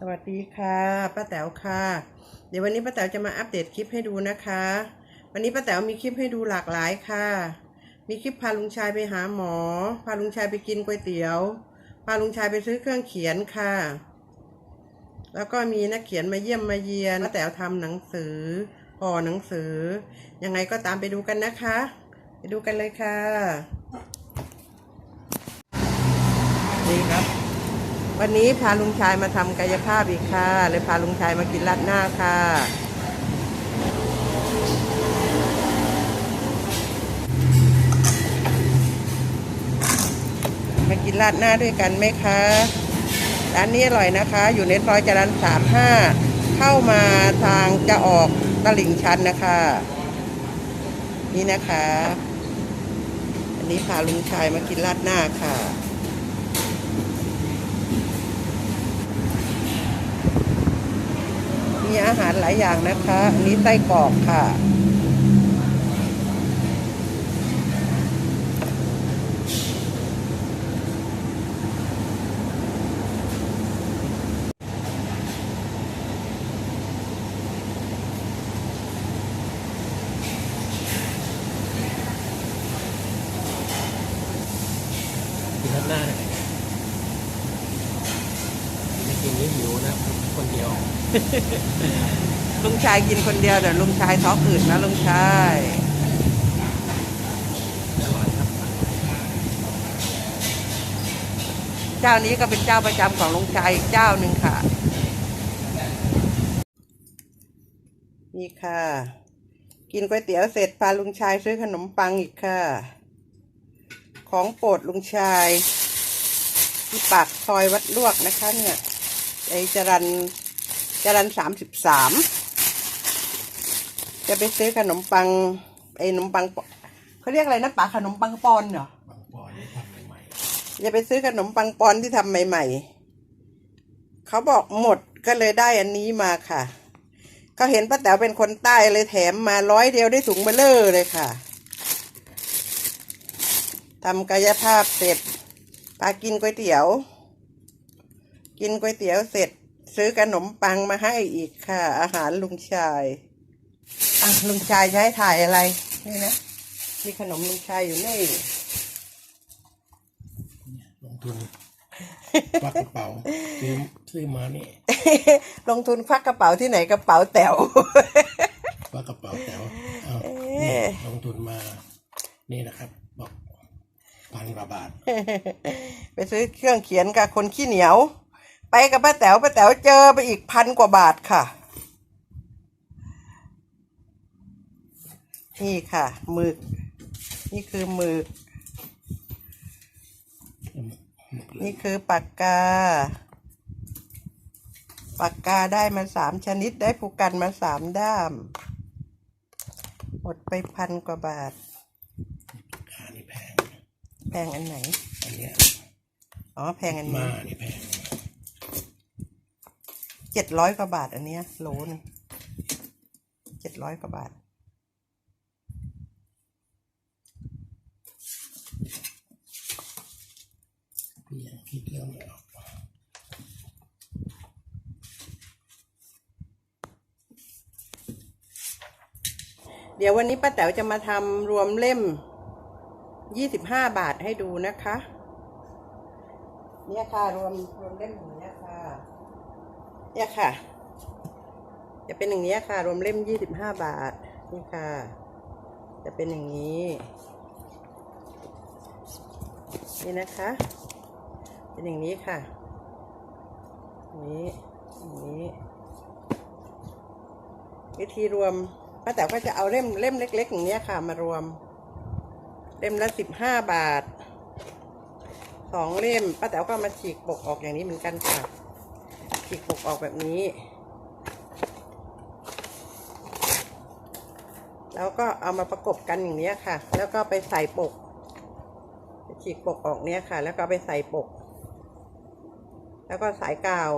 สวัสดีค่ะป้าแต๋วค่ะ เดี๋ยววันนี้ป้าแต๋วจะมาอัปเดตคลิปให้ดูนะคะ วันนี้ป้าแต๋วมีคลิปให้ดูหลากหลายค่ะ มีคลิปพาลุงชายไปหาหมอ พาลุงชายไปกินก๋วยเตี๋ยว พาลุงชายไปซื้อเครื่องเขียนค่ะ แล้วก็มีนักเขียนมาเยี่ยมมาเยียนป้าแต๋วทำหนังสือห่อหนังสือ ยังไงก็ตามไปดูกันนะคะ ไปดูกันเลยค่ะ นี่ครับ วันนี้พาลุงชายมาทำกายภาพอีกค่ะ เลยพาลุงชายมากินราดหน้าค่ะ มากินราดหน้าด้วยกันไหมคะร้านนี้อร่อยนะคะ อยู่ในซอยจรัญสามห้าเข้ามาทางจะออกตลิ่งชันนะคะ นี่นะคะ อันนี้พาลุงชายมากินราดหน้าค่ะ อาหารหลายอย่างนะคะ อันนี้ไส้กรอกค่ะ กินข้างหน้าเนี่ยไม่กินนี้หิวนะคนเดียว ลุงชายกินคนเดียวเดี๋ยวลุงชายท้องอืดนะลุงชายเจ้านี้ก็เป็นเจ้าประจำของลุงชายอีกเจ้าหนึ่งค่ะ นี่ค่ะ กินก๋วยเตี๋ยวเสร็จพาลุงชายซื้อขนมปังอีกค่ะ ของโปรดลุงชาย ที่ปากซอยวัดลวกนะคะเนี่ยไอจรัน จรันสามสิบสามจะไปซื้อขนมปังไอ้ขนมปังเขาเรียกอะไรนะป๋าขนมปังปอนเหรอบางปอยได้ทำใหม่อย่าไปซื้อขนมปังปอนที่ทำใหม่ ๆ เขาบอกหมดก็เลยได้อันนี้มาค่ะ เขาเห็นป้าแต๋วเป็นคนใต้เลยแถมมาร้อยเดียวได้ถุงเบลเลอร์เลยค่ะทำกายภาพเสร็จพากินก๋วยเตี๋ยว กินก๋วยเตี๋ยวเสร็จ ซื้อขนมปังมาให้อีกค่ะ อาหารลุงชายอะลุงชายจะให้ถ่ายอะไร นี่นะ มีขนมลุงชายอยู่นี่ๆลงทุนปักกระเป๋าซื้อซื้อมานี่ ลงทุนควักกระเป๋าที่ไหนกระเป๋าแต๋วปักกระเป๋าแถวเอาเอ๊นี่ะลงทุนมา นี่นะครับ บอกพันกว่าบาท ไปซื้อเครื่องเขียนกับคนขี้เหนียว ไปกับป้าแต๋วป้าแต๋วเจอไปอีกพันกว่าบาทค่ะ นี่ค่ะหมึก นี่คือหมึก นี่คือปากกา ปากกาได้มาสามชนิดได้ผูกกันมาสามด้าม หมดไปพันกว่าบาทค่านี่แพงแพงอันไหน อันเนี้ยอ๋อแพงอันมานี้นี่แพง เจ็ดร้อยกว่าบาทอันเนี้ยโหลนึงเจ็ดร้อยกว่าบาท เดี๋ยววันนี้ป้าแต๋วจะมาทำรวมเล่มยี่สิบห้าบาทให้ดูนะคะ เนี่ยค่ะรวมรวมเล่มอย่างเนี้ย เนี่ยค่ะ จะเป็นอย่างนี้ค่ะ รวมเล่มยี่สิบห้าบาท นี่ค่ะ จะเป็นอย่างนี้ นี่นะคะ เป็นอย่างนี้ค่ะ นี่นี้ วิธีรวมป้าแต๋วก็จะเอาเล่มเล่มเล็ก ๆ อย่างนี้ค่ะ มารวม เล่มละสิบห้าบาทสองเล่มป้าแต๋วก็มาฉีกปกออกอย่างนี้เหมือนกันค่ะ ฉีกปกออกแบบนี้ แล้วก็เอามาประกบกันอย่างนี้ค่ะ แล้วก็ไปใส่ปก ฉีกปกออกเนี้ยค่ะ แล้วก็ไปใส่ปก แล้วก็สายกาว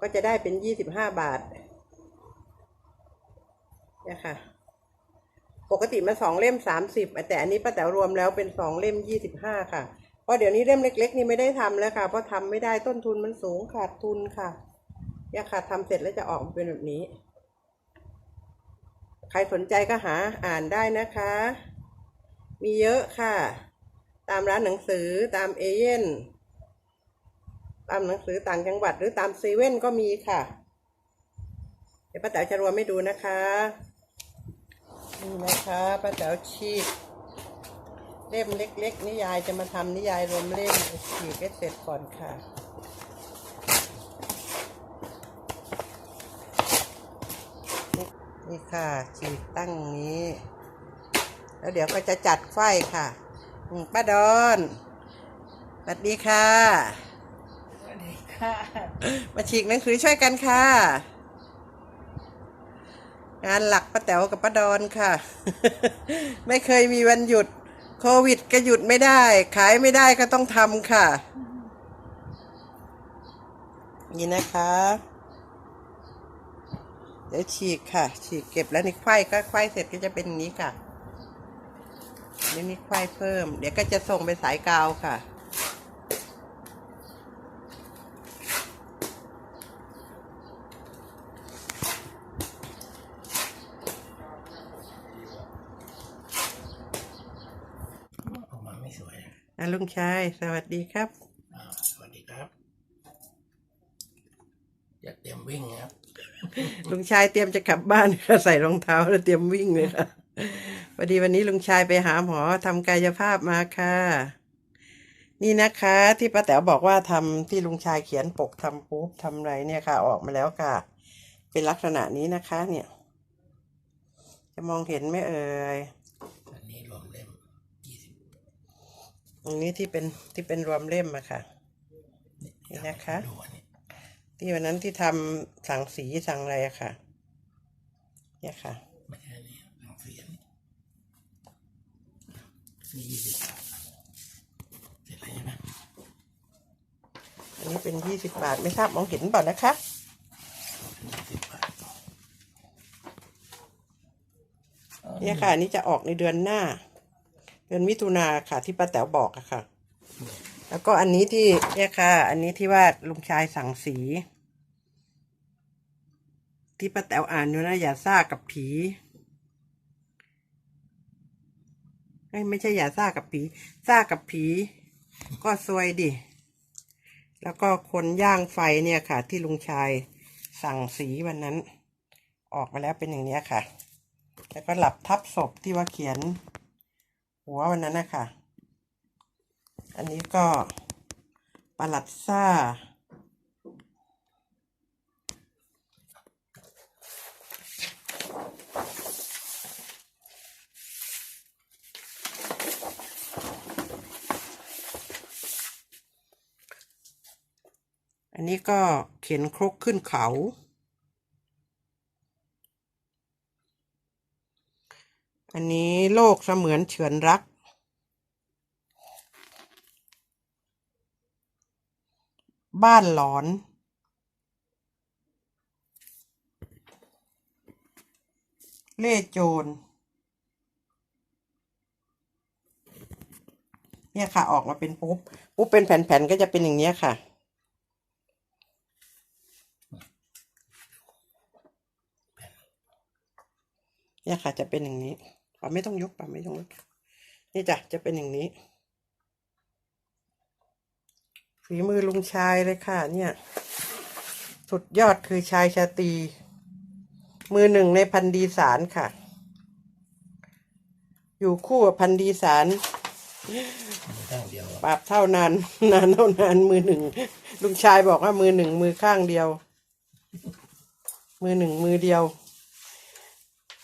ก็จะได้เป็นยี่สิบห้าบาทเนี่ยค่ะปกติมาสองเล่มสามสิบแต่อันนี้ป้าแต๋วรวมแล้วเป็นสองเล่มยี่สิบห้าค่ะ เพราะเดี๋ยวนี้เล่มเล็ก ๆ นี่ไม่ได้ทำแล้วค่ะ เพราะทำไม่ได้ต้นทุนมันสูงขาดทุนค่ะเนี่ยค่ะทำเสร็จแล้วจะออกเป็นแบบนี้ ใครสนใจก็หาอ่านได้นะคะ มีเยอะค่ะ ตามร้านหนังสือตามเอเย่นตามหนังสือต่างจังหวัดหรือตามเซเว่นก็มีค่ะ เดี๋ยวป้าแต๋วจะรวมให้ดูนะคะ นี่นะคะป้าแต๋วฉีก เล่มเล็ก ๆ นิยายจะมาทำนิยายรวมเล่มฉีกให้เสร็จก่อนค่ะนี่นี่ค่ะฉีกตั้งนี้ แล้วเดี๋ยวก็จะจัดไฟค่ะอืมป้าดอนสวัสดีค่ะสวัสดีค่ะ มาฉีกหนังสือช่วยกันค่ะ งานหลักป้าแต๋วกับป้าดอนค่ะ ไม่เคยมีวันหยุด โควิดก็หยุดไม่ได้ ขายไม่ได้ก็ต้องทำค่ะ นี่นะคะ เดี๋ยวฉีกค่ะ ฉีกเก็บแล้วนี่ไขว้ก็ไขว้เสร็จก็จะเป็นนี้ค่ะนี่นี่ไขว้เพิ่ม เดี๋ยวก็จะส่งไปสายกาวค่ะ ออกมาไม่สวย อะลุงชายสวัสดีครับ อ่าสวัสดีครับจะเตรียมวิ่งนะครับ ลุงชายเตรียมจะกลับบ้านค่ะใส่รองเท้าแล้วเตรียมวิ่งเลยค่ะพอดีวันนี้ลุงชายไปหาหมอทำกายภาพมาค่ะ นี่นะคะ ที่ป้าแต๋วบอกว่าทำที่ลุงชายเขียนปกทำปุ๊บทำอะไรเนี่ยค่ะ ออกมาแล้วค่ะ เป็นลักษณะนี้นะคะ เนี่ย จะมองเห็นไหมเอ่ย อันนี้รวมเล่มยี่สิบ ตรงนี้ที่เป็นที่เป็นรวมเล่มอะค่ะนี่นะคะดูอันนี้ที่วันนั้นที่ทำสั่งสีสั่งอะไรอะค่ะ เนี่ยค่ะไม่ใช่อันนี้หนังสืออันนี้นี่ยี่สิบบาทเสร็จแล้วใช่ไหมอันนี้เป็นยี่สิบบาทไม่ทราบมองเห็นเปล่านะคะยี่สิบบาทเนี่ยค่ะอันนี้จะออกในเดือนหน้าเดือนมิถุนาค่ะ ที่ป้าแต๋วบอกอะค่ะ แล้วก็อันนี้ที่เนี่ยค่ะ อันนี้ที่ว่าลุงชายสั่งสี ที่ป้าแต๋วอ่านอยู่นะอย่าซ่ากับผีไม่ใช่อย่าซ่ากับผีซ่ากับผี ก็ซวยดิ แล้วก็คนย่างไฟเนี่ยค่ะ ที่ลุงชายสั่งสีวันนั้น ออกมาแล้วเป็นอย่างนี้ค่ะ แล้วก็หลับทับศพที่ว่าเขียน หัววันนั้นนะคะ อันนี้ก็ประหลัดซ่า อันนี้ก็เข็นครกขึ้นเขา อันนี้โลกเสมือนเฉือนรัก บ้านหลอน เล่โจร เนี่ยค่ะ ออกมาเป็นปุ๊บ ปุ๊บเป็นแผ่นๆ ก็จะเป็นอย่างเนี้ยค่ะเนี่ยค่ะจะเป็นอย่างนี้ ป่าไม่ต้องยกป่าไม่ต้องยกนี่จ้ะจะเป็นอย่างนี้ ฝีมือลุงชายเลยค่ะ เนี่ย สุดยอดคือชายชาตรีมือหนึ่งในพันดีสารค่ะ อยู่คู่กับพันดีสารมีข้างเดียวอะปราบเท่านานนานเท่านานมือหนึ่งลุงชายบอกว่ามือหนึ่งมือข้างเดียว มือหนึ่งมือเดียว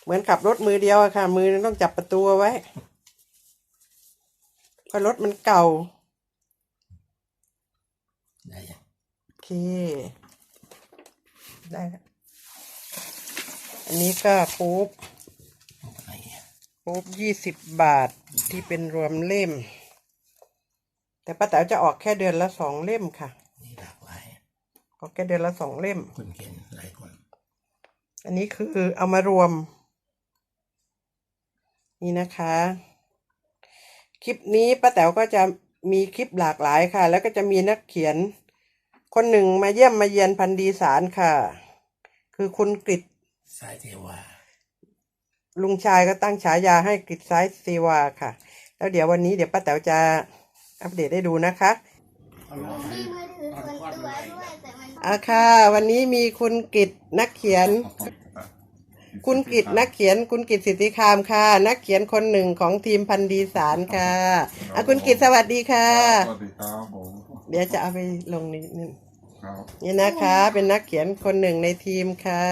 เหมือนขับรถมือเดียวอะค่ะ มือนึงต้องจับประตูเอาไว้เพราะรถมันเก่า ได้ยังโอเค ได้แล้วอันนี้ก็ปุ๊บไหนอะปุ๊บยี่สิบบาทที่เป็นรวมเล่ม แต่ป้าแต๋วจะออกแค่เดือนละสองเล่มค่ะ นี่หลากหลายออกแค่เดือนละสองเล่ม คนเขียนหลายคน อันนี้คือเอามารวม นี่นะคะ คลิปนี้ป้าแต๋วก็จะมีคลิปหลากหลายค่ะ แล้วก็จะมีนักเขียน คนหนึ่งมาเยี่ยมมาเยียนพันดีสารค่ะ คือคุณกฤษสายเทวาลุงชายก็ตั้งฉายาให้กฤษไซส์ซีวาค่ะ แล้วเดี๋ยววันนี้เดี๋ยวป้าแต๋วจะอัปเดตให้ดูนะคะผมมีมือถือส่วนตัวด้วยแต่มันอาค่ะ วันนี้มีคุณกิตนักเขียน คุณกิตนักเขียนคุณกิตสิทธิคามค่ะ นักเขียนคนหนึ่งของทีมพันดีสารค่ะอะคุณกิตสวัสดีค่ะ สวัสดีครับผมเดี๋ยวจะเอาไปลงนิดนึงครับนี่นะคะ เป็นนักเขียนคนหนึ่งในทีมค่ะ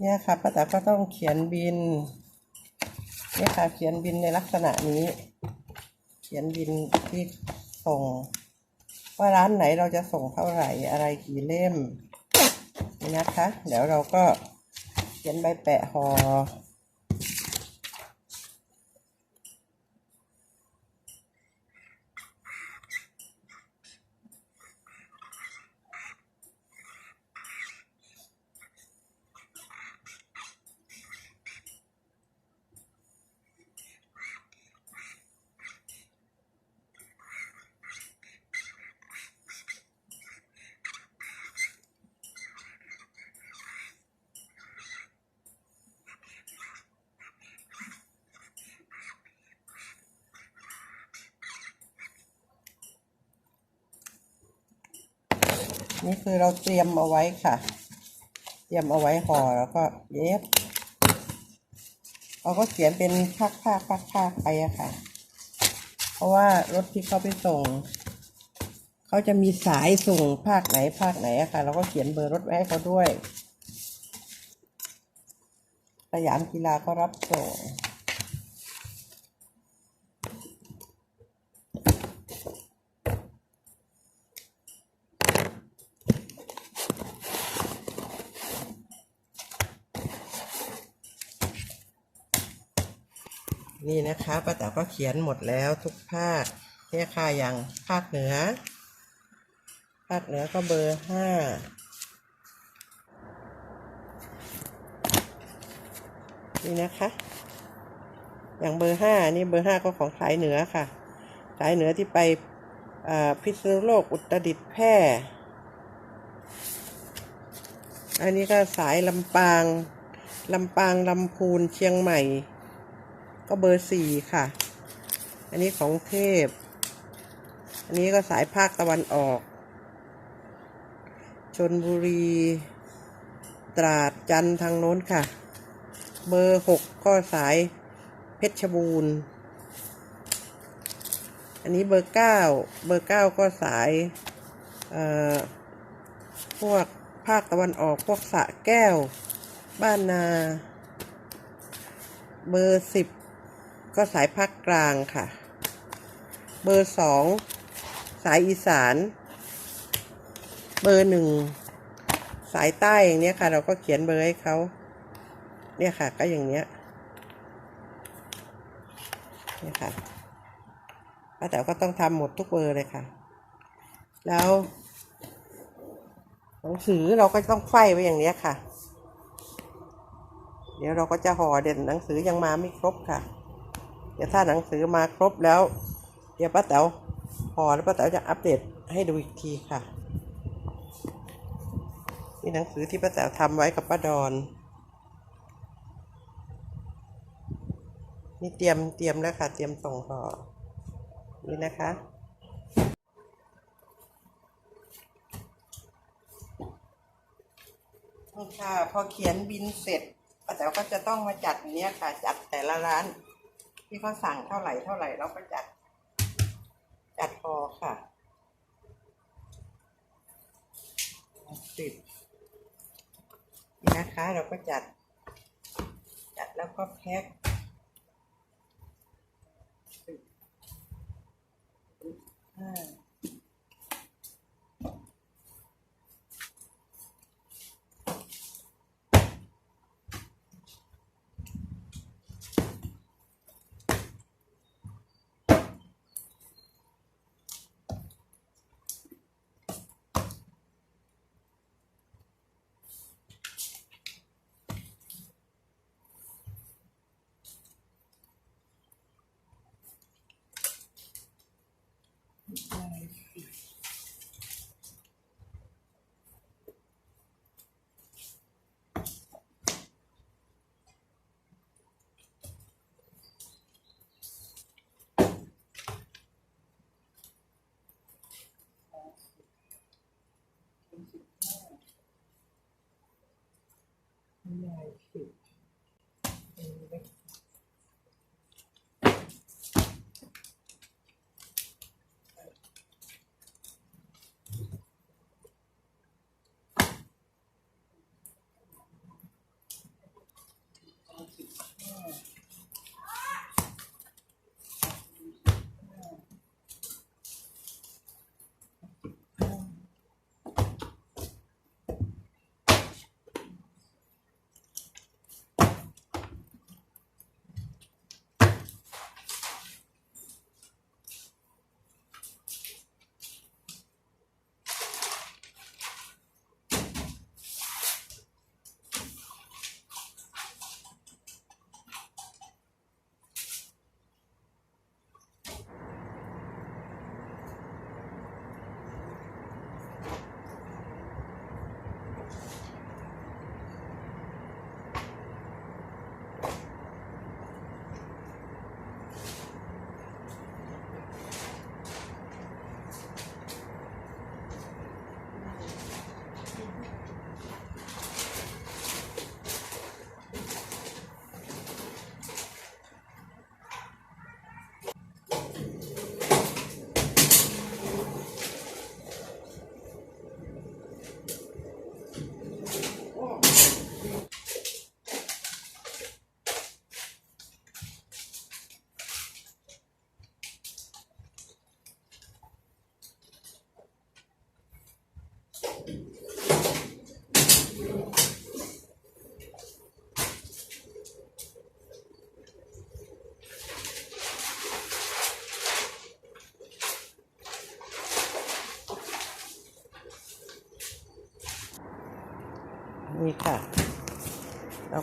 เนี่ยค่ะป้าแต๋วก็ต้องเขียนบินเนี่ยค่ะเขียนบินในลักษณะนี้ เขียนบินที่ส่ง ว่าร้านไหนเราจะส่งเท่าไหร่อะไรกี่เล่มนี่นะคะ เดี๋ยวเราก็เขียนใบแปะหอ่อ นี่คือเราเตรียมเอาไว้ค่ะ เตรียมเอาไว้ห่อแล้วก็เย็บเราก็เขียนเป็นภาคภาคภาคภาคไปอะค่ะ เพราะว่ารถที่เขาไปส่ง เขาจะมีสายส่งภาคไหนภาคไหนอะค่ะ เราก็เขียนเบอร์รถไว้ให้เขาด้วยสยามกีฬาก็รับส่ง นี่นะคะป้าแต๋วก็เขียนหมดแล้วทุกภาคเนี่ยค่ะอย่างภาคเหนือ ภาคเหนือก็เบอร์ห้านี่นะคะ อย่างเบอร์ห้านี่เบอร์ห้าก็ของสายเหนือค่ะ สายเหนือที่ไปพิษณุโลกอุตรดิตถ์แพร่ อันนี้ก็สายลำปาง ลำปางลำพูนเชียงใหม่ ก็เบอร์สี่ค่ะ อันนี้ของเทพ อันนี้ก็สายภาคตะวันออก ชนบุรี ตราดจันทางโน้นค่ะ เบอร์หกก็สายเพชรบูรณ์ อันนี้เบอร์เก้าเบอร์เก้าก็สายเอ่อพวกภาคตะวันออกพวกสะแก้ว บ้านนา เบอร์สิบ ก็สายภาคกลางค่ะ เบอร์สองสายอีสาน เบอร์หนึ่งสายใต้อย่างเนี้ยค่ะ เราก็เขียนเบอร์ให้เขาเนี่ยค่ะ ก็อย่างเนี้ยเนี่ยค่ะป้าแต๋วก็ต้องทำหมดทุกเบอร์เลยค่ะ แล้วหนังสือเราก็ต้องไขว้ไว้อย่างเนี้ยค่ะ เดี๋ยวเราก็จะห่อเด่นหนังสือยังมาไม่ครบค่ะ เดี๋ยวถ้าหนังสือมาครบแล้ว เดี๋ยวป้าแต๋วห่อแล้วป้าแต๋วจะอัปเดตให้ดูอีกทีค่ะนี่หนังสือที่ป้าแต๋วทำไว้กับป้าดอนนี่เตรียมเตรียมแล้วค่ะ เตรียมส่งห่อนี่นะคะนี่ค่ะพอเขียนบินเสร็จป้าแต๋วก็จะต้องมาจัดเนี้ยค่ะ จัดแต่ละร้าน ที่เขาสั่งเท่าไหร่เท่าไหร่เราก็จัด จัดพอค่ะสิบนี่นะคะเราก็จัด จัดแล้วก็แพ็คห้า huge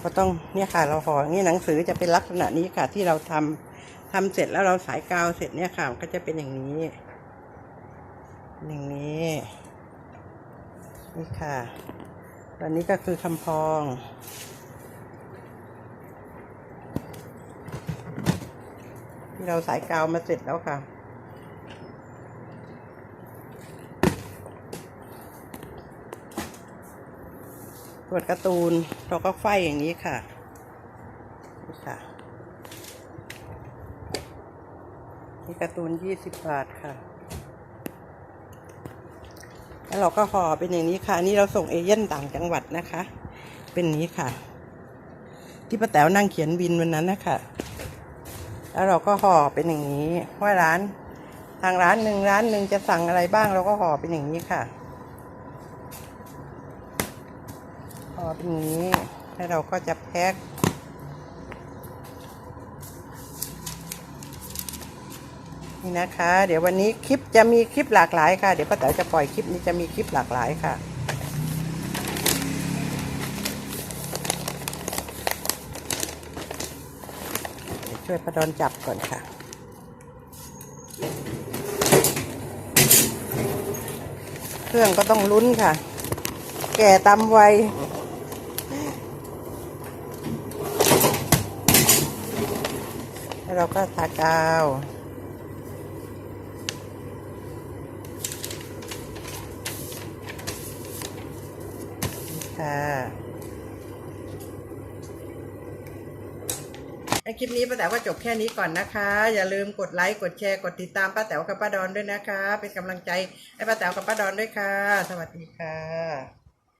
ก็ต้องเนี่ยค่ะเราห่อนี้หนังสือจะเป็นลักษณะนี้ค่ะ ที่เราทำทำเสร็จแล้วเราสายกาวเสร็จเนี่ยค่ะก็จะเป็นอย่างนี้ อย่างนี้นี่ค่ะตอนนี้ก็คือคำพองที่เราสายกาวมาเสร็จแล้วค่ะ ตรวจการ์ตูนเราก็ไฟอย่างนี้ค่ะนี่ค่ะนี่การ์ตูนยี่สิบบาทค่ะ แล้วเราก็ห่อเป็นอย่างนี้ค่ะนี่เราส่งเอเย่นต่างจังหวัดนะคะ เป็นนี้ค่ะ ที่ป้าแต๋วนั่งเขียนบินวันนั้นนะคะแล้วเราก็ห่อเป็นอย่างนี้ว่าร้าน ทางร้านหนึ่งร้านหนึ่งจะสั่งอะไรบ้างเราก็ห่อเป็นอย่างนี้ค่ะ ห่อเป็นอย่างนี้ แล้วเราก็จะแพ็คนี่นะคะ เดี๋ยววันนี้คลิปจะมีคลิปหลากหลายค่ะ เดี๋ยวป้าแต๋วจะปล่อยคลิปนี้จะมีคลิปหลากหลายค่ะเดี๋ยวช่วยป้าดอนจับก่อนค่ะ เครื่องก็ต้องลุ้นค่ะ แก่ตามวัย แล้วเราก็ทากาวค่ะคลิปนี้ป้าแต๋วก็จบแค่นี้ก่อนนะคะ อย่าลืมกดไลค์ กดแชร์ กดติดตามป้าแต๋วกับป้าดอนด้วยนะคะ เป็นกำลังใจให้ป้าแต๋วกับป้าดอนด้วยค่ะ สวัสดีค่ะ